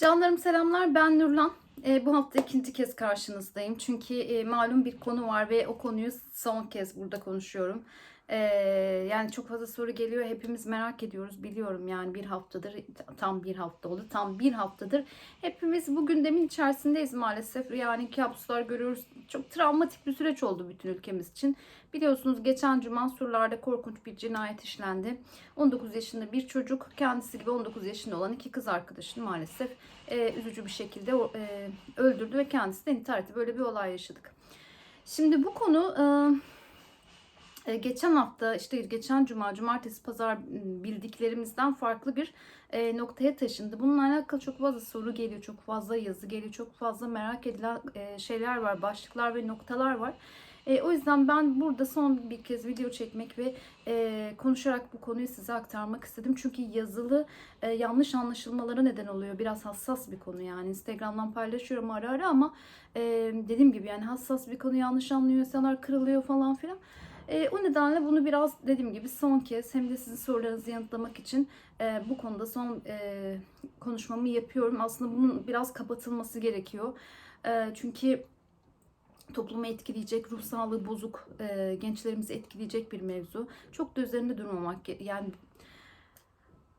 Canlarım selamlar ben Nurlan. E, bu hafta ikinci kez karşınızdayım. Çünkü e, malum bir konu var ve o konuyu son kez burada konuşuyorum. Yani çok fazla soru geliyor. Hepimiz merak ediyoruz. Biliyorum yani bir haftadır, tam bir hafta oldu. Tam bir haftadır. Hepimiz bu gündemin içerisindeyiz maalesef. Yani kabuslar görüyoruz. Çok travmatik bir süreç oldu bütün ülkemiz için. Biliyorsunuz geçen cuma surlarda korkunç bir cinayet işlendi. 19 yaşında bir çocuk kendisi gibi 19 yaşında olan iki kız arkadaşını maalesef e, üzücü bir şekilde e, öldürdü ve kendisi de intihar etti. Böyle bir olay yaşadık. Şimdi bu konu e, geçen hafta işte geçen cuma, cumartesi, pazar bildiklerimizden farklı bir e, noktaya taşındı. Bununla alakalı çok fazla soru geliyor, çok fazla yazı geliyor, çok fazla merak edilen e, şeyler var, başlıklar ve noktalar var. E, o yüzden ben burada son bir kez video çekmek ve e, konuşarak bu konuyu size aktarmak istedim. Çünkü yazılı e, yanlış anlaşılmalara neden oluyor. Biraz hassas bir konu yani. Instagram'dan paylaşıyorum ara ara ama e, dediğim gibi yani hassas bir konu yanlış anlıyor, insanlar kırılıyor falan filan. E, o nedenle bunu biraz dediğim gibi son kez hem de sizin sorularınızı yanıtlamak için e, bu konuda son e, konuşmamı yapıyorum. Aslında bunun biraz kapatılması gerekiyor. E, çünkü toplumu etkileyecek, ruh sağlığı bozuk, e, gençlerimizi etkileyecek bir mevzu. Çok da üzerinde durmamak yani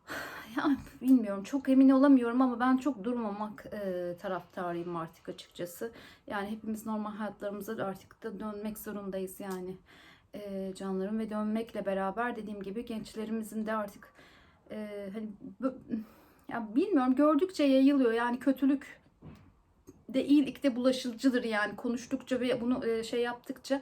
ya bilmiyorum çok emin olamıyorum ama ben çok durmamak e, taraftarıyım artık açıkçası. Yani hepimiz normal hayatlarımıza artık da dönmek zorundayız yani e, canlarım ve dönmekle beraber dediğim gibi gençlerimizin de artık e, hani ya bilmiyorum gördükçe yayılıyor yani kötülük de iyilik de bulaşıcıdır yani konuştukça ve bunu e, şey yaptıkça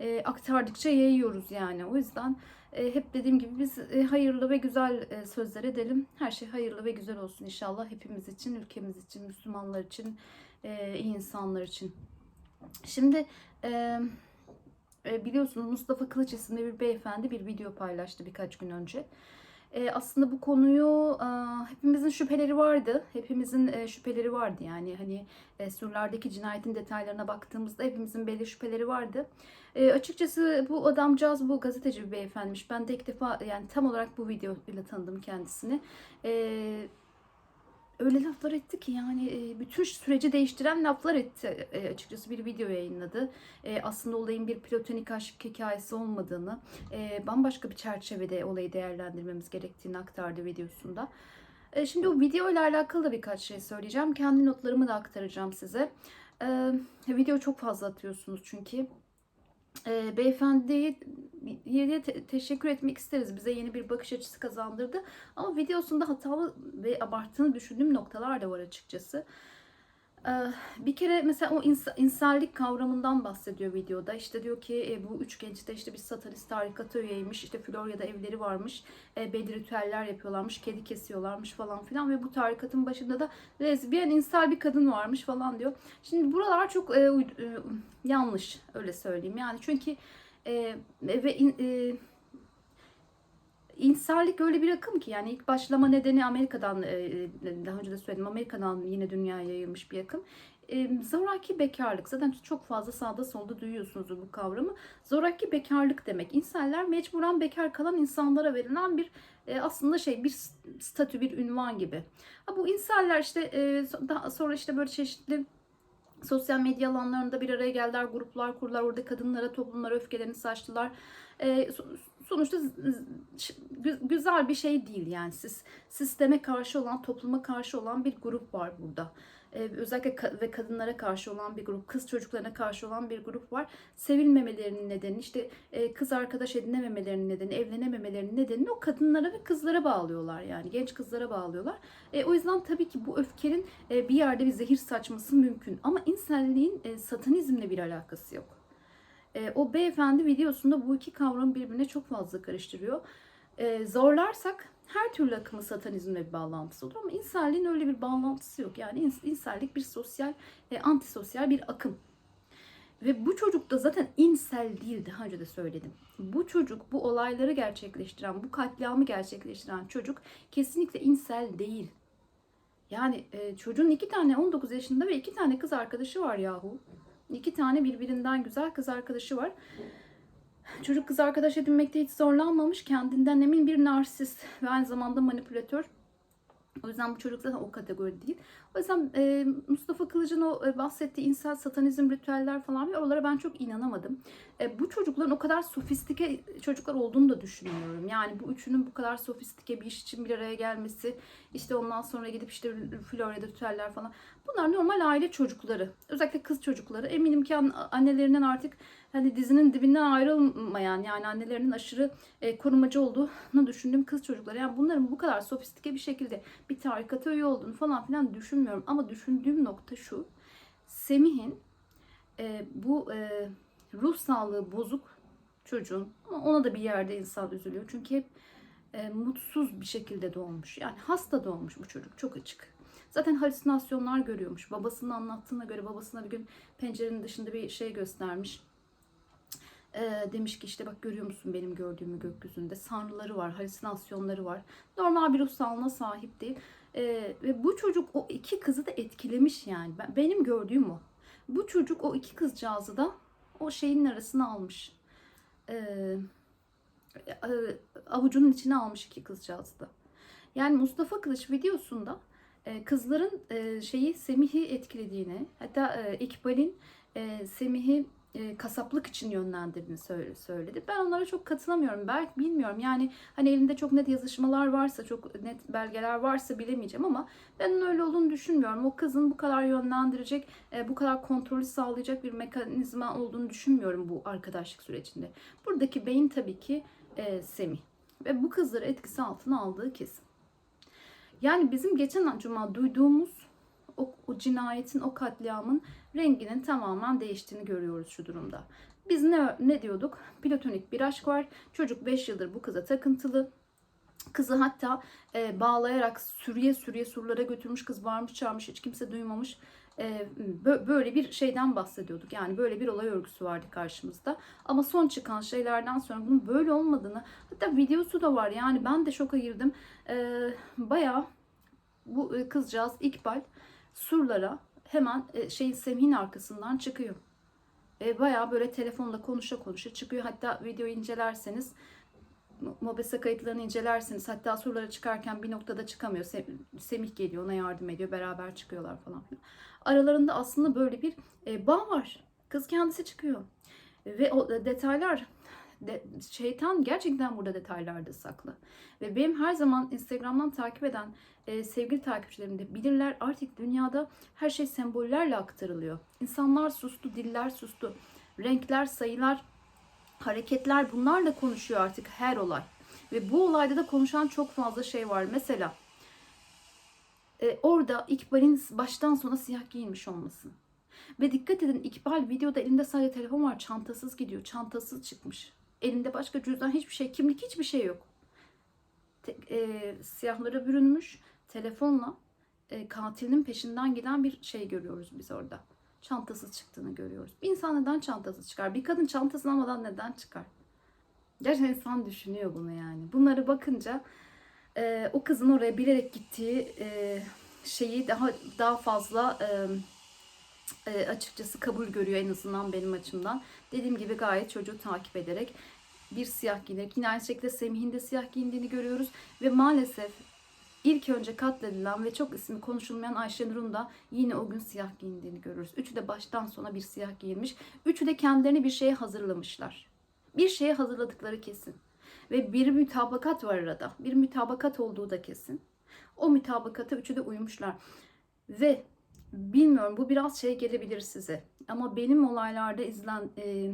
e, aktardıkça yayıyoruz yani. O yüzden e, hep dediğim gibi biz e, hayırlı ve güzel e, sözler edelim. Her şey hayırlı ve güzel olsun inşallah hepimiz için, ülkemiz için, Müslümanlar için, e, iyi insanlar için. Şimdi e, e, biliyorsunuz Mustafa Kılıç isimli bir beyefendi bir video paylaştı birkaç gün önce. E, aslında bu konuyu e, hepimizin şüpheleri vardı. Hepimizin şüpheleri vardı yani hani e, surlardaki cinayetin detaylarına baktığımızda hepimizin belli şüpheleri vardı. Açıkçası bu adamcağız bu gazeteci bir beyefendiymiş. Ben de ilk defa yani tam olarak bu video ile tanıdım kendisini. E, öyle laflar etti ki yani bütün süreci değiştiren laflar etti. açıkçası bir video yayınladı. aslında olayın bir platonik aşk hikayesi olmadığını, bambaşka bir çerçevede olayı değerlendirmemiz gerektiğini aktardı videosunda. şimdi o video ile alakalı da birkaç şey söyleyeceğim. Kendi notlarımı da aktaracağım size. video çok fazla atıyorsunuz çünkü e, beyefendiye te- teşekkür etmek isteriz. Bize yeni bir bakış açısı kazandırdı. Ama videosunda hatalı ve abarttığını düşündüğüm noktalar da var açıkçası. Bir kere mesela o ins- insellik kavramından bahsediyor videoda. İşte diyor ki e, bu üç genç de işte bir satanist tarikata üyeymiş. İşte Florya'da evleri varmış. E, belli ritüeller yapıyorlarmış. Kedi kesiyorlarmış falan filan. Ve bu tarikatın başında da lezbiyen insel bir kadın varmış falan diyor. Şimdi buralar çok e, e, yanlış öyle söyleyeyim. Yani çünkü e, ve in, e, öyle bir akım ki yani ilk başlama nedeni Amerika'dan e, daha önce de söyledim Amerika'dan yine dünyaya yayılmış bir akım. E, zoraki bekarlık zaten çok fazla sağda solda duyuyorsunuz bu kavramı. Zoraki bekarlık demek. İnseller mecburen bekar kalan insanlara verilen bir e, aslında şey bir statü bir ünvan gibi. Bu inseller işte daha sonra işte böyle çeşitli sosyal medya alanlarında bir araya geldiler, gruplar kurdular, orada kadınlara, toplumlara öfkelerini saçtılar. E, sonuçta güzel bir şey değil yani siz sisteme karşı olan, topluma karşı olan bir grup var burada. Ee, özellikle ka- ve kadınlara karşı olan bir grup, kız çocuklarına karşı olan bir grup var. Sevilmemelerinin nedeni, işte e, kız arkadaş edinememelerinin nedeni, evlenememelerinin nedeni o kadınlara ve kızlara bağlıyorlar yani genç kızlara bağlıyorlar. E, o yüzden tabii ki bu öfkenin e, bir yerde bir zehir saçması mümkün ama inselliğin e, satanizmle bir alakası yok. E, o beyefendi videosunda bu iki kavramı birbirine çok fazla karıştırıyor. E, zorlarsak her türlü akımı satanizmle bir bağlantısı olur ama inselliğin öyle bir bağlantısı yok. Yani ins- insellik bir sosyal, e, antisosyal bir akım. Ve bu çocuk da zaten insel değil daha önce de söyledim. Bu çocuk bu olayları gerçekleştiren, bu katliamı gerçekleştiren çocuk kesinlikle insel değil. Yani e, çocuğun iki tane 19 yaşında ve iki tane kız arkadaşı var yahu. İki tane birbirinden güzel kız arkadaşı var. Çocuk kız arkadaş edinmekte hiç zorlanmamış. Kendinden emin bir narsist ve aynı zamanda manipülatör. O yüzden bu çocuk zaten o kategori değil. O yüzden e, Mustafa Kılıç'ın o e, bahsettiği insel satanizm ritüeller falan var. Oralara ben çok inanamadım. E, bu çocukların o kadar sofistike çocuklar olduğunu da düşünüyorum. Yani bu üçünün bu kadar sofistike bir iş için bir araya gelmesi, işte ondan sonra gidip işte Florida ritüeller falan. Bunlar normal aile çocukları. Özellikle kız çocukları. Eminim ki an- annelerinden artık hani dizinin dibinden ayrılmayan yani annelerinin aşırı e, korumacı olduğunu düşündüğüm kız çocukları. Yani bunların bu kadar sofistike bir şekilde bir tarikata üye olduğunu falan filan düşünmüyorum. Ama düşündüğüm nokta şu. Semih'in e, bu e, ruh sağlığı bozuk çocuğun ama ona da bir yerde insan üzülüyor. Çünkü hep e, mutsuz bir şekilde doğmuş. Yani hasta doğmuş bu çocuk çok açık. Zaten halüsinasyonlar görüyormuş. Babasının anlattığına göre babasına bir gün pencerenin dışında bir şey göstermiş. Ee, demiş ki işte bak görüyor musun benim gördüğümü gökyüzünde sanrıları var, halüsinasyonları var. Normal bir ruh sağlığına sahip değil. Ee, ve bu çocuk o iki kızı da etkilemiş yani. Ben, benim gördüğüm o. Bu çocuk o iki kızcağızı da o şeyin arasına almış. Ee, e, avucunun içine almış iki kızcağızı da. Yani Mustafa Kılıç videosunda e, kızların e, şeyi Semih'i etkilediğini, hatta e, İkbal'in e, Semih'i e, kasaplık için yönlendirdiğini söyle- söyledi. Ben onlara çok katılamıyorum. Belki bilmiyorum. Yani hani elinde çok net yazışmalar varsa, çok net belgeler varsa bilemeyeceğim ama ben öyle olduğunu düşünmüyorum. O kızın bu kadar yönlendirecek, e, bu kadar kontrolü sağlayacak bir mekanizma olduğunu düşünmüyorum bu arkadaşlık sürecinde. Buradaki beyin tabii ki e, Semih. Ve bu kızları etkisi altına aldığı kesin. Yani bizim geçen cuma duyduğumuz o, o cinayetin, o katliamın renginin tamamen değiştiğini görüyoruz şu durumda. Biz ne, ne diyorduk? Platonik bir aşk var. Çocuk 5 yıldır bu kıza takıntılı. Kızı hatta e, bağlayarak sürüye sürüye surlara götürmüş. Kız varmış çağırmış hiç kimse duymamış. E, bö- böyle bir şeyden bahsediyorduk. Yani böyle bir olay örgüsü vardı karşımızda. Ama son çıkan şeylerden sonra bunun böyle olmadığını hatta videosu da var. Yani ben de şoka girdim. E, bayağı bu e, kızcağız İkbal surlara hemen e, şeyin Semih'in arkasından çıkıyor. E, bayağı böyle telefonla konuşa konuşa çıkıyor. Hatta videoyu incelerseniz Mo- Mobese kayıtlarını incelerseniz hatta surlara çıkarken bir noktada çıkamıyor. Sem- Semih geliyor ona yardım ediyor. Beraber çıkıyorlar falan filan. Aralarında aslında böyle bir e, bağ var. Kız kendisi çıkıyor. Ve o e, detaylar de, şeytan gerçekten burada detaylarda saklı. Ve benim her zaman Instagram'dan takip eden e, sevgili takipçilerim de bilirler artık dünyada her şey sembollerle aktarılıyor. İnsanlar sustu, diller sustu. Renkler, sayılar, hareketler bunlarla konuşuyor artık her olay. Ve bu olayda da konuşan çok fazla şey var. Mesela e, orada İkbal'in baştan sona siyah giyinmiş olması. Ve dikkat edin İkbal videoda elinde sadece telefon var. Çantasız gidiyor. Çantasız çıkmış. Elinde başka cüzdan hiçbir şey, kimlik hiçbir şey yok. Te- e, siyahlara bürünmüş telefonla e, katilinin peşinden giden bir şey görüyoruz biz orada. Çantasız çıktığını görüyoruz. Bir insan neden çantasız çıkar? Bir kadın çantasını almadan neden çıkar? Gerçekten insan düşünüyor bunu yani. Bunları bakınca e, o kızın oraya bilerek gittiği e, şeyi daha daha fazla e, e, açıkçası kabul görüyor en azından benim açımdan. Dediğim gibi gayet çocuğu takip ederek bir siyah giyinerek yine aynı şekilde Semih'in de siyah giyindiğini görüyoruz. Ve maalesef ilk önce katledilen ve çok ismi konuşulmayan Ayşenur'un da yine o gün siyah giyindiğini görürüz. Üçü de baştan sona bir siyah giyinmiş. Üçü de kendilerini bir şeye hazırlamışlar. Bir şeye hazırladıkları kesin. Ve bir mütabakat var arada. Bir mütabakat olduğu da kesin. O mütabakata üçü de uymuşlar. Ve bilmiyorum bu biraz şey gelebilir size. Ama benim olaylarda izlen e,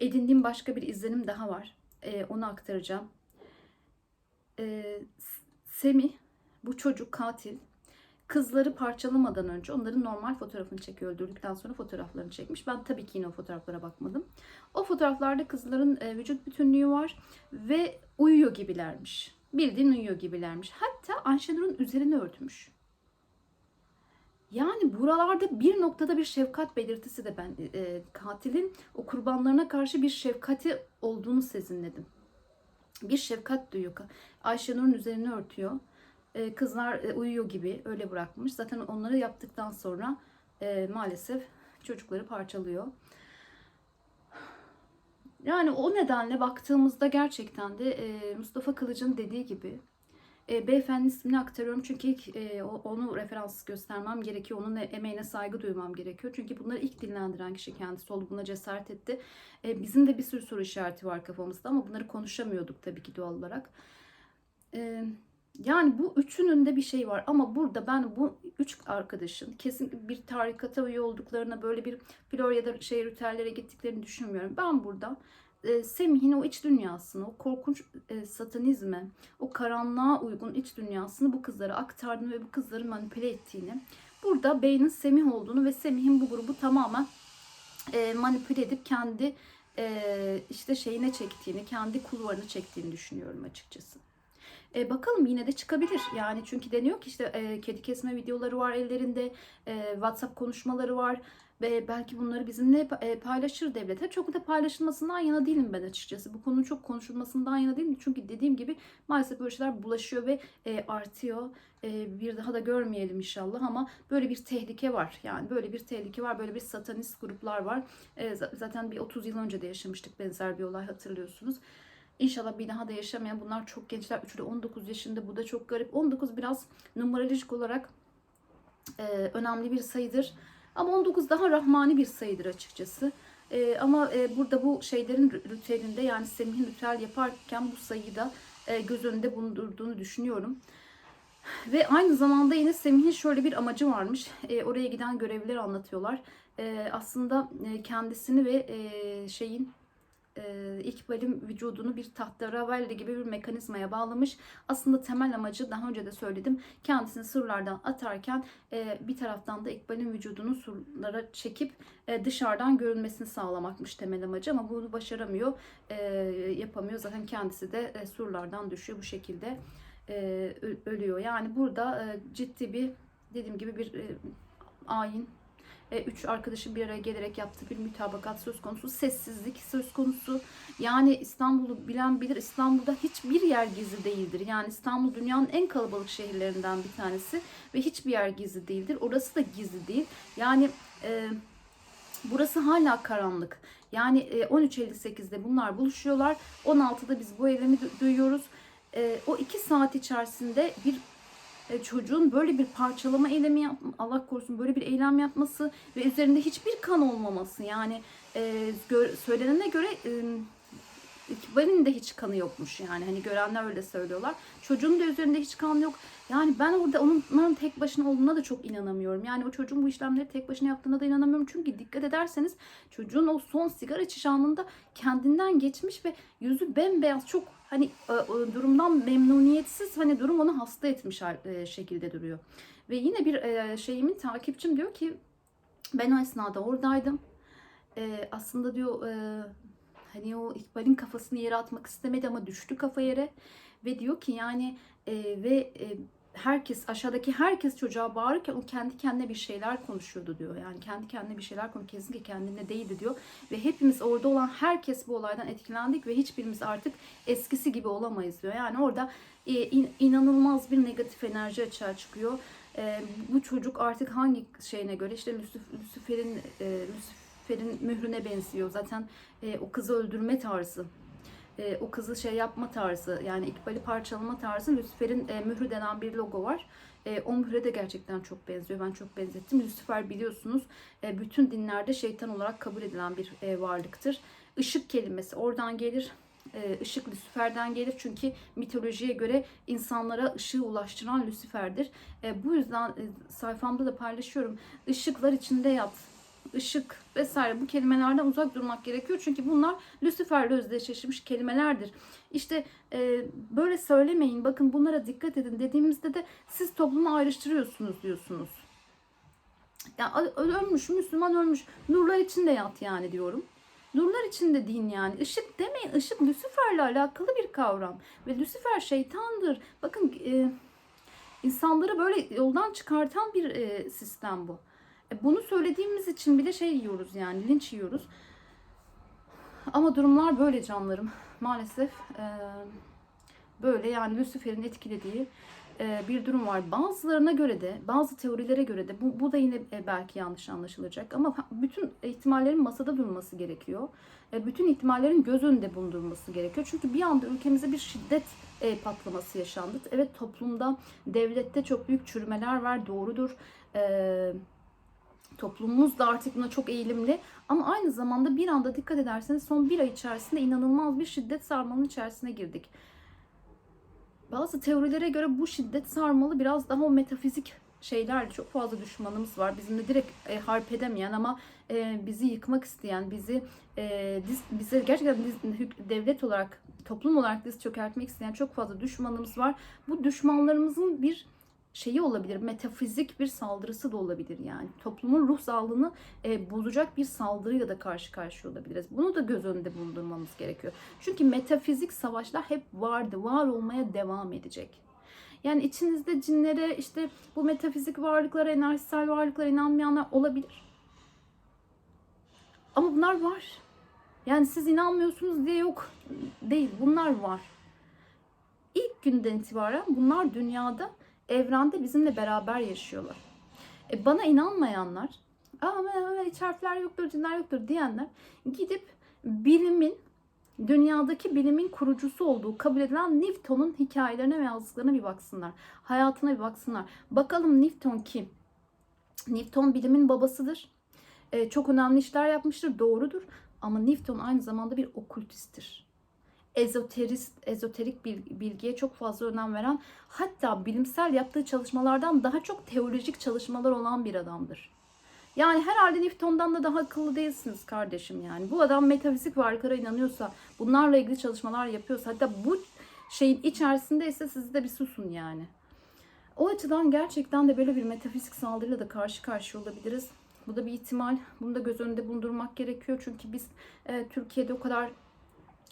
edindiğim başka bir izlenim daha var. E, onu aktaracağım. E, Semih bu çocuk katil kızları parçalamadan önce onların normal fotoğrafını çekiyor. Öldürdükten sonra fotoğraflarını çekmiş. Ben tabii ki yine o fotoğraflara bakmadım. O fotoğraflarda kızların e, vücut bütünlüğü var ve uyuyor gibilermiş. Bildiğin uyuyor gibilermiş. Hatta Ayşenur'un üzerini örtmüş. Yani buralarda bir noktada bir şefkat belirtisi de ben e, katilin o kurbanlarına karşı bir şefkati olduğunu sezinledim. Bir şefkat duyuyor. Ayşenur'un üzerini örtüyor. E, kızlar e, uyuyor gibi öyle bırakmış. Zaten onları yaptıktan sonra e, maalesef çocukları parçalıyor. Yani o nedenle baktığımızda gerçekten de e, Mustafa Kılıç'ın dediği gibi E, beyefendi ismini aktarıyorum çünkü ilk e, onu referans göstermem gerekiyor. Onun e- emeğine saygı duymam gerekiyor. Çünkü bunları ilk dillendiren kişi kendisi oldu. Buna cesaret etti. E, bizim de bir sürü soru işareti var kafamızda ama bunları konuşamıyorduk tabii ki doğal olarak. E, yani bu üçünün de bir şey var ama burada ben bu üç arkadaşın kesin bir tarikata üye olduklarına böyle bir Florya ya da şey ritüellere gittiklerini düşünmüyorum. Ben burada e, Semih'in o iç dünyasını, o korkunç e, satanizme, o karanlığa uygun iç dünyasını bu kızlara aktardığını ve bu kızları manipüle ettiğini, burada Bey'in Semih olduğunu ve Semih'in bu grubu tamamen e, manipüle edip kendi e, işte şeyine çektiğini, kendi kulvarını çektiğini düşünüyorum açıkçası. E, bakalım yine de çıkabilir. Yani çünkü deniyor ki işte e, kedi kesme videoları var ellerinde, e, WhatsApp konuşmaları var ve belki bunları bizimle e, paylaşır devlet. Ha, Çok da paylaşılmasından yana değilim ben açıkçası. Bu konunun çok konuşulmasından yana değilim. Çünkü dediğim gibi maalesef böyle şeyler bulaşıyor ve e, artıyor. E, bir daha da görmeyelim inşallah ama böyle bir tehlike var. Yani böyle bir tehlike var. Böyle bir satanist gruplar var. Zaten bir 30 yıl önce de yaşamıştık benzer bir olay hatırlıyorsunuz. İnşallah bir daha da yaşamayan bunlar çok gençler. Üçü de 19 yaşında. Bu da çok garip. 19 biraz numerolojik olarak önemli bir sayıdır. Ama 19 daha rahmani bir sayıdır açıkçası. E, ama e, burada bu şeylerin ritüelinde yani Semih'in ritüel yaparken bu sayıyı da e, göz önünde bulundurduğunu düşünüyorum. Ve aynı zamanda yine Semih'in şöyle bir amacı varmış. E, oraya giden görevliler anlatıyorlar. E, aslında e, kendisini ve e, şeyin e, İkbal'in vücudunu bir tahterevalli gibi bir mekanizmaya bağlamış. Aslında temel amacı daha önce de söyledim. Kendisini surlardan atarken e, bir taraftan da İkbal'in vücudunu surlara çekip e, dışarıdan görünmesini sağlamakmış temel amacı ama bunu başaramıyor, e, yapamıyor. Zaten kendisi de e, surlardan düşüyor bu şekilde e, ölüyor. Yani burada e, ciddi bir dediğim gibi bir e, ayin üç arkadaşın bir araya gelerek yaptığı bir mütabakat söz konusu. Sessizlik söz konusu. Yani İstanbul'u bilen bilir. İstanbul'da hiçbir yer gizli değildir. Yani İstanbul dünyanın en kalabalık şehirlerinden bir tanesi ve hiçbir yer gizli değildir. Orası da gizli değil. Yani e, burası hala karanlık. Yani e, 13.58'de bunlar buluşuyorlar. 16'da biz bu eylemi du- duyuyoruz. E, o iki saat içerisinde bir e, çocuğun böyle bir parçalama eylemi yap Allah korusun böyle bir eylem yapması ve üzerinde hiçbir kan olmaması. Yani e, gö- söylenene göre e, İkbal'in de hiç kanı yokmuş yani hani görenler öyle söylüyorlar. Çocuğun da üzerinde hiç kan yok. Yani ben orada onların tek başına olduğuna da çok inanamıyorum. Yani o çocuğun bu işlemleri tek başına yaptığına da inanamıyorum. Çünkü dikkat ederseniz çocuğun o son sigara içiş anında kendinden geçmiş ve yüzü bembeyaz çok hani e, e, durumdan memnuniyetsiz hani durum onu hasta etmiş e, şekilde duruyor. Ve yine bir şeyimin takipçim diyor ki ben o esnada oradaydım. E, aslında diyor hani o İkbal'in kafasını yere atmak istemedi ama düştü kafa yere ve diyor ki yani e, ve e, herkes aşağıdaki herkes çocuğa bağırırken o kendi kendine bir şeyler konuşuyordu diyor. Yani kendi kendine bir şeyler konuşuyor. Kesinlikle kendine değildi diyor. Ve hepimiz orada olan herkes bu olaydan etkilendik ve hiçbirimiz artık eskisi gibi olamayız diyor. Yani orada e, in- inanılmaz bir negatif enerji açığa çıkıyor. E, bu çocuk artık hangi şeyine göre işte Lucifer- Lucifer'in e, Lucifer'in mührüne benziyor. Zaten e, o kızı öldürme tarzı e, o kızı şey yapma tarzı yani İkbal'i parçalama tarzı Lucifer'in e, mührü denen bir logo var. E, o mühre de gerçekten çok benziyor. Ben çok benzettim. Lucifer biliyorsunuz e, bütün dinlerde şeytan olarak kabul edilen bir e, varlıktır. Işık kelimesi oradan gelir. E, ışık Lucifer'den gelir çünkü mitolojiye göre insanlara ışığı ulaştıran Lucifer'dir. E, bu yüzden e, sayfamda da paylaşıyorum. Işıklar içinde yat, ışık vesaire bu kelimelerden uzak durmak gerekiyor. Çünkü bunlar Lucifer'le özdeşleşmiş kelimelerdir. İşte e, böyle söylemeyin bakın bunlara dikkat edin dediğimizde de siz toplumu ayrıştırıyorsunuz diyorsunuz. Ya ö- ölmüş Müslüman ölmüş nurlar içinde yat yani diyorum. Nurlar içinde din yani. Işık demeyin. Işık Lucifer'le alakalı bir kavram. Ve Lucifer şeytandır. Bakın e, insanları böyle yoldan çıkartan bir e, sistem bu. E, Bunu söylediğimiz için bile şey yiyoruz yani linç yiyoruz. Ama durumlar böyle canlarım. Maalesef e, böyle yani Lucifer'in etkilediği e, bir durum var. Bazılarına göre de, bazı teorilere göre de bu, bu da yine e, belki yanlış anlaşılacak ama bütün ihtimallerin masada durması gerekiyor. E, bütün ihtimallerin göz önünde bulundurulması gerekiyor. Çünkü bir anda ülkemizde bir şiddet e, patlaması yaşandı. Evet toplumda, devlette çok büyük çürümeler var, doğrudur. E, toplumumuz da artık buna çok eğilimli. Ama aynı zamanda bir anda dikkat ederseniz son bir ay içerisinde inanılmaz bir şiddet sarmalının içerisine girdik. Bazı teorilere göre bu şiddet sarmalı biraz daha o metafizik şeyler çok fazla düşmanımız var. Bizimle direkt e, harp edemeyen ama e, bizi yıkmak isteyen, bizi e, diz, bize gerçekten diz, devlet olarak, toplum olarak diz çökertmek isteyen çok fazla düşmanımız var. Bu düşmanlarımızın bir şeyi olabilir, metafizik bir saldırısı da olabilir yani. Toplumun ruh sağlığını e, bozacak bir saldırıyla da karşı karşıya olabiliriz. Bunu da göz önünde bulundurmamız gerekiyor. Çünkü metafizik savaşlar hep vardı, var olmaya devam edecek. Yani içinizde cinlere, işte bu metafizik varlıklara, enerjisel varlıklara inanmayanlar olabilir. Ama bunlar var. Yani siz inanmıyorsunuz diye yok değil. Bunlar var. İlk günden itibaren bunlar dünyada, evrende bizimle beraber yaşıyorlar. E bana inanmayanlar, ama hiç harfler yoktur, cinler yoktur diyenler gidip bilimin dünyadaki bilimin kurucusu olduğu kabul edilen Newton'un hikayelerine ve yazdıklarına bir baksınlar. Hayatına bir baksınlar. Bakalım Newton kim? Newton bilimin babasıdır. Ee, çok önemli işler yapmıştır, doğrudur. Ama Newton aynı zamanda bir okultisttir. Ezoterist, ezoterik bilgiye çok fazla önem veren, hatta bilimsel yaptığı çalışmalardan daha çok teolojik çalışmalar olan bir adamdır. Yani herhalde Newton'dan da daha akıllı değilsiniz kardeşim yani. Bu adam metafizik varlıklara inanıyorsa, bunlarla ilgili çalışmalar yapıyorsa, hatta bu şeyin içerisindeyse siz de bir susun yani. O açıdan gerçekten de böyle bir metafizik saldırıyla da karşı karşıya olabiliriz. Bu da bir ihtimal. Bunu da göz önünde bulundurmak gerekiyor. Çünkü biz e, Türkiye'de o kadar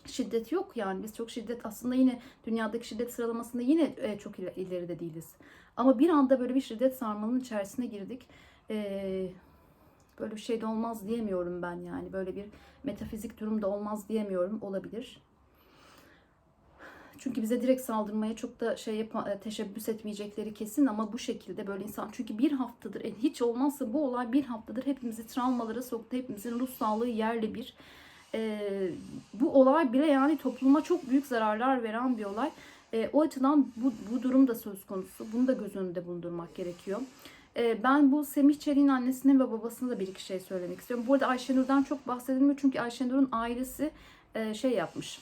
şiddet yok yani. Biz çok şiddet aslında yine dünyadaki şiddet sıralamasında yine e, çok iler- ileride değiliz. Ama bir anda böyle bir şiddet sarmalının içerisine girdik. E, böyle bir şey de olmaz diyemiyorum ben yani. Böyle bir metafizik durum da olmaz diyemiyorum. Olabilir. Çünkü bize direkt saldırmaya çok da şey yapa, teşebbüs etmeyecekleri kesin ama bu şekilde böyle insan çünkü bir haftadır e, hiç olmazsa bu olay bir haftadır hepimizi travmalara soktu. Hepimizin ruh sağlığı yerle bir. Ee, bu olay bile yani topluma çok büyük zararlar veren bir olay. Ee, o açıdan bu, bu durum da söz konusu. Bunu da göz önünde bulundurmak gerekiyor. Ee, ben bu Semih Çelik'in annesine ve babasına da bir iki şey söylemek istiyorum. Bu arada Ayşenur'dan çok bahsedilmiyor çünkü Ayşenur'un ailesi e, şey yapmış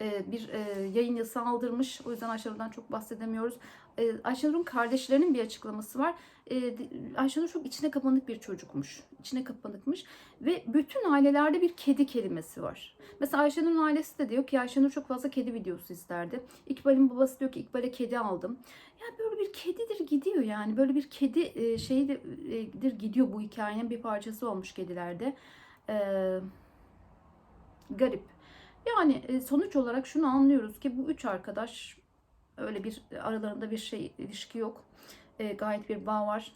e, bir e, yayın yasağı aldırmış. O yüzden Ayşenur'dan çok bahsedemiyoruz. E, Ayşenur'un kardeşlerinin bir açıklaması var. E, Ayşenur çok içine kapanık bir çocukmuş. İçine kapanıkmış. Ve bütün ailelerde bir kedi kelimesi var. Mesela Ayşenur'un ailesi de diyor ki Ayşenur çok fazla kedi videosu izlerdi. İkbal'in babası diyor ki İkbal'e kedi aldım. Yani böyle bir kedidir gidiyor yani. Böyle bir kedi e, şeyidir gidiyor bu hikayenin bir parçası olmuş kedilerde. E, garip. Yani e, sonuç olarak şunu anlıyoruz ki bu üç arkadaş öyle bir aralarında bir şey ilişki yok. E, gayet bir bağ var.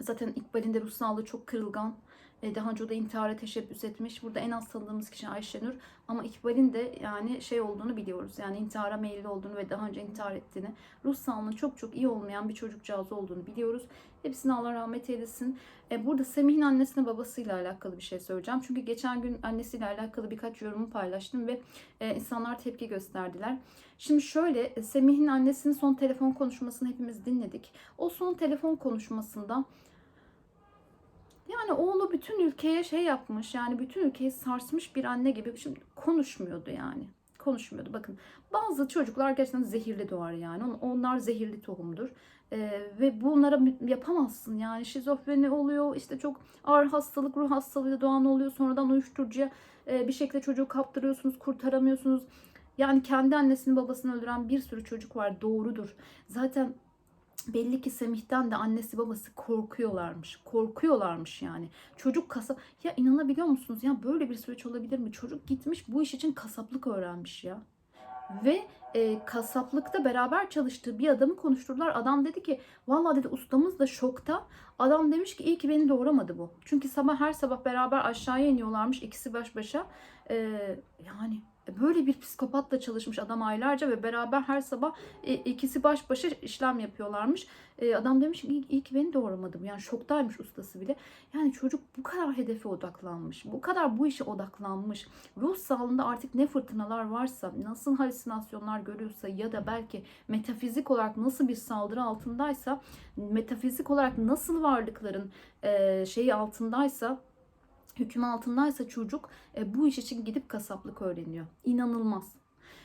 Zaten İkbal'in de ruh sağlığı çok kırılgan. E, daha önce o da intihara teşebbüs etmiş. Burada en az tanıdığımız kişi Ayşenur. Ama İkbal'in de yani şey olduğunu biliyoruz. Yani intihara meyilli olduğunu ve daha önce intihar ettiğini. Ruh sağlığının çok çok iyi olmayan bir çocukcağız olduğunu biliyoruz. Hepsine Allah rahmet eylesin. E, burada Semih'in annesine babasıyla alakalı bir şey söyleyeceğim. Çünkü geçen gün annesiyle alakalı birkaç yorumu paylaştım ve e, insanlar tepki gösterdiler. Şimdi şöyle e, Semih'in annesinin son telefon konuşmasını hepimiz dinledik. O son telefon konuşmasında yani oğlu bütün ülkeye şey yapmış yani bütün ülkeyi sarsmış bir anne gibi şimdi konuşmuyordu yani. Konuşmuyordu. Bakın bazı çocuklar gerçekten zehirli doğar yani. On- Onlar zehirli tohumdur. Ee, ve bunlara yapamazsın yani şizofreni oluyor işte çok ağır hastalık ruh hastalığıyla doğan oluyor sonradan uyuşturucuya e, bir şekilde çocuğu kaptırıyorsunuz kurtaramıyorsunuz yani kendi annesini babasını öldüren bir sürü çocuk var doğrudur zaten belli ki Semih'ten de annesi babası korkuyorlarmış. Korkuyorlarmış yani. Çocuk kasap... Ya inanabiliyor musunuz? Ya böyle bir süreç olabilir mi? Çocuk gitmiş bu iş için kasaplık öğrenmiş ya. Ve e, kasaplıkta beraber çalıştığı bir adamı konuşturdular. Adam dedi ki vallahi dedi ustamız da şokta. Adam demiş ki iyi ki beni doğuramadı bu. Çünkü sabah her sabah beraber aşağıya iniyorlarmış ikisi baş başa. E, yani Böyle bir psikopatla çalışmış adam aylarca ve beraber her sabah e, ikisi baş başa işlem yapıyorlarmış. E, adam demiş ki iyi, iyi ki beni doğuramadım. Yani şoktaymış ustası bile. Yani çocuk bu kadar hedefe odaklanmış. Bu kadar bu işe odaklanmış. Ruh sağlığında artık ne fırtınalar varsa, nasıl halüsinasyonlar görüyorsa ya da belki metafizik olarak nasıl bir saldırı altındaysa, metafizik olarak nasıl varlıkların e, şeyi altındaysa hüküm altındaysa çocuk e, bu iş için gidip kasaplık öğreniyor. İnanılmaz.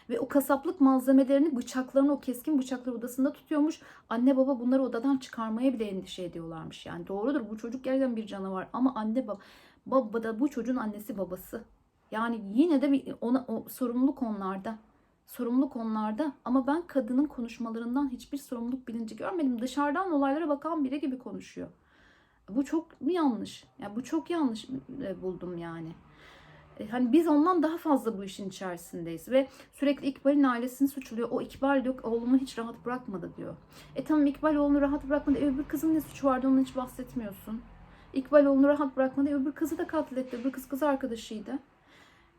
Ve o kasaplık malzemelerini, bıçaklarını o keskin bıçakları odasında tutuyormuş. Anne baba bunları odadan çıkarmaya bile endişe ediyorlarmış. Yani doğrudur bu çocuk gerçekten bir canavar ama anne baba, baba da bu çocuğun annesi babası. Yani yine de bir ona o sorumluluk onlarda. Sorumluluk onlarda ama ben kadının konuşmalarından hiçbir sorumluluk bilinci görmedim. Dışarıdan olaylara bakan biri gibi konuşuyor. Bu çok yanlış. Yani bu çok yanlış e, buldum yani. E, Hani biz ondan daha fazla bu işin içerisindeyiz ve sürekli İkbal'in ailesini suçluyor. O İkbal yok oğlumu hiç rahat bırakmadı diyor. E tamam İkbal oğlunu rahat bırakmadı. E, öbür kızın ne suçu vardı onu hiç bahsetmiyorsun. İkbal oğlunu rahat bırakmadı. E, öbür kızı da katletti. Öbür kız kız arkadaşıydı.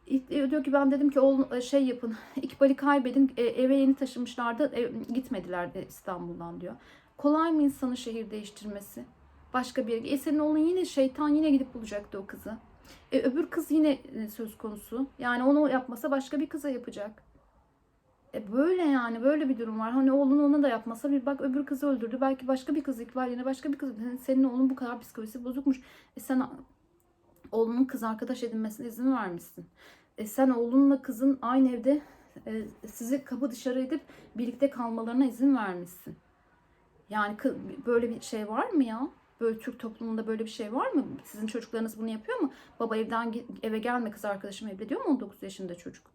E, Diyor ki ben dedim ki oğlum şey yapın. İkbal'i kaybedin. Eve yeni taşınmışlardı. E, gitmediler İstanbul'dan diyor. Kolay mı insanın şehir değiştirmesi? Başka bir. E senin oğlun yine şeytan yine gidip bulacaktı o kızı. E, öbür kız yine e, söz konusu. Yani onu yapmasa başka bir kıza yapacak. E böyle yani böyle bir durum var. Hani oğlun ona da yapmasa bir bak öbür kızı öldürdü. Belki başka bir kız İkbal yine başka bir kız. Senin oğlun bu kadar psikolojisi bozukmuş. E sen oğlunun kız arkadaş edinmesine izin vermişsin. E sen oğlunla kızın aynı evde e, sizi kapı dışarı edip birlikte kalmalarına izin vermişsin. Yani böyle bir şey var mı ya? Böyle Türk toplumunda böyle bir şey var mı? Sizin çocuklarınız bunu yapıyor mu? Baba evden eve gelme kız arkadaşım evde diyor mu 19 yaşında çocuk?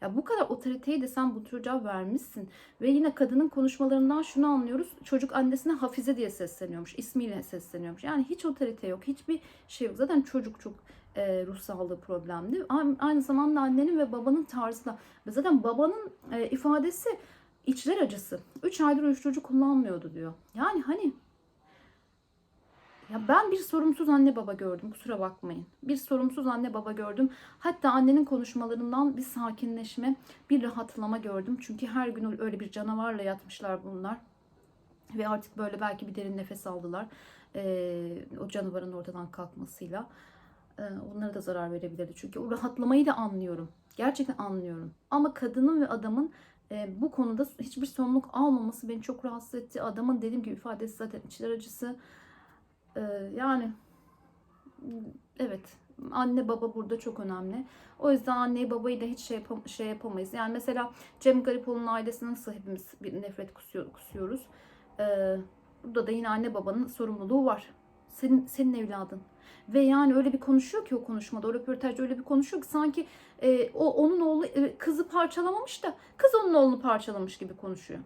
Ya bu kadar otoriteyi de sen bu çocuğa vermişsin. Ve yine kadının konuşmalarından şunu anlıyoruz. Çocuk annesine Hafize diye sesleniyormuş. ismiyle sesleniyormuş. Yani hiç otorite yok. Hiçbir şey yok. Zaten çocuk çok e, ruh sağlığı problemli. Aynı, zamanda annenin ve babanın tarzı da. Ve Zaten babanın e, ifadesi içler acısı. 3 aydır uyuşturucu kullanmıyordu diyor. Yani hani ya ben bir sorumsuz anne baba gördüm kusura bakmayın. Bir sorumsuz anne baba gördüm. Hatta annenin konuşmalarından bir sakinleşme, bir rahatlama gördüm. Çünkü her gün öyle bir canavarla yatmışlar bunlar. Ve artık böyle belki bir derin nefes aldılar. Ee, o canavarın ortadan kalkmasıyla. Ee, onlara da zarar verebilirdi. Çünkü o rahatlamayı da anlıyorum. Gerçekten anlıyorum. Ama kadının ve adamın e, bu konuda hiçbir sorumluluk almaması beni çok rahatsız etti. Adamın dediğim gibi ifadesi zaten içler acısı. Ee, yani evet anne baba burada çok önemli. O yüzden anneyi babayı da hiç şey, yapam- şey yapamayız. Yani mesela Cem Garipoğlu'nun ailesine nasıl hepimiz bir nefret kusuyor- kusuyoruz. Ee, burada da yine anne babanın sorumluluğu var. Senin, senin evladın. Ve yani öyle bir konuşuyor ki o konuşmada, o röportajda öyle bir konuşuyor ki sanki e, o onun oğlu e, kızı parçalamamış da kız onun oğlunu parçalamış gibi konuşuyor.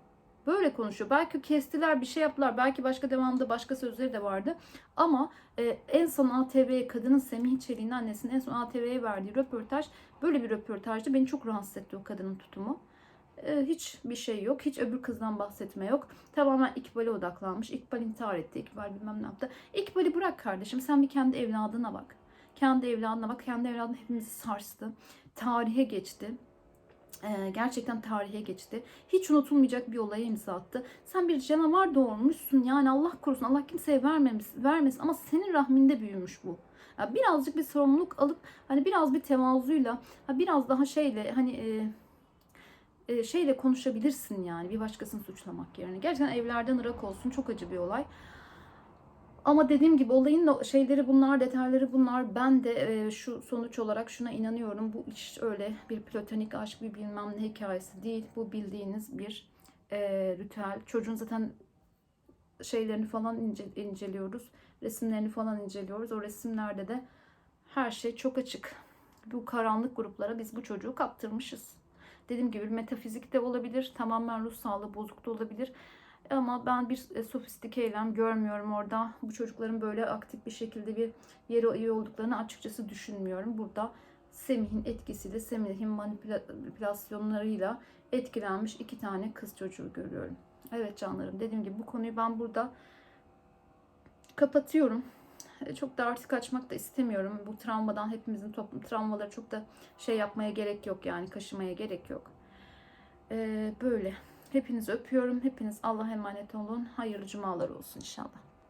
Böyle konuşuyor. Belki kestiler bir şey yaptılar. Belki başka devamında başka sözleri de vardı. Ama e, en son ATV'ye kadının Semih Çelik'in annesinin en son ATV'ye verdiği röportaj böyle bir röportajdı. Beni çok rahatsız etti o kadının tutumu. E, hiç bir şey yok. Hiç öbür kızdan bahsetme yok. Tamamen İkbal'e odaklanmış. İkbal intihar etti. İkbal bilmem ne yaptı. İkbal'i bırak kardeşim. Sen bir kendi evladına bak. Kendi evladına bak. Kendi evladın hepimizi sarstı. Tarihe geçti. Ee, gerçekten tarihe geçti. Hiç unutulmayacak bir olaya imza attı. Sen bir canavar doğurmuşsun. Yani Allah korusun. Allah kimseye vermemiş, vermesin ama senin rahminde büyümüş bu. Ya birazcık bir sorumluluk alıp hani biraz bir tevazuyla, biraz daha şeyle hani e, e, şeyle konuşabilirsin yani bir başkasını suçlamak yerine. Gerçekten evlerden ırak olsun. Çok acı bir olay. Ama dediğim gibi olayın şeyleri bunlar, detayları bunlar. Ben de e, şu sonuç olarak şuna inanıyorum. Bu iş öyle bir platonik aşk, bir bilmem ne hikayesi değil. Bu bildiğiniz bir e, ritüel. Çocuğun zaten şeylerini falan ince, inceliyoruz. Resimlerini falan inceliyoruz. O resimlerde de her şey çok açık. Bu karanlık gruplara biz bu çocuğu kaptırmışız. Dediğim gibi metafizik de olabilir. Tamamen ruh sağlığı bozuk da olabilir. Ama ben bir e, sofistike eylem görmüyorum orada. Bu çocukların böyle aktif bir şekilde bir yere iyi olduklarını açıkçası düşünmüyorum. Burada Semih'in etkisiyle, Semih'in manipülasyonlarıyla etkilenmiş iki tane kız çocuğu görüyorum. Evet canlarım dediğim gibi bu konuyu ben burada kapatıyorum. E, çok da artık açmak da istemiyorum. Bu travmadan hepimizin toplum travmaları çok da şey yapmaya gerek yok yani kaşımaya gerek yok. Ee, böyle. Hepinizi öpüyorum. Hepiniz Allah'a emanet olun. Hayırlı cumalar olsun inşallah.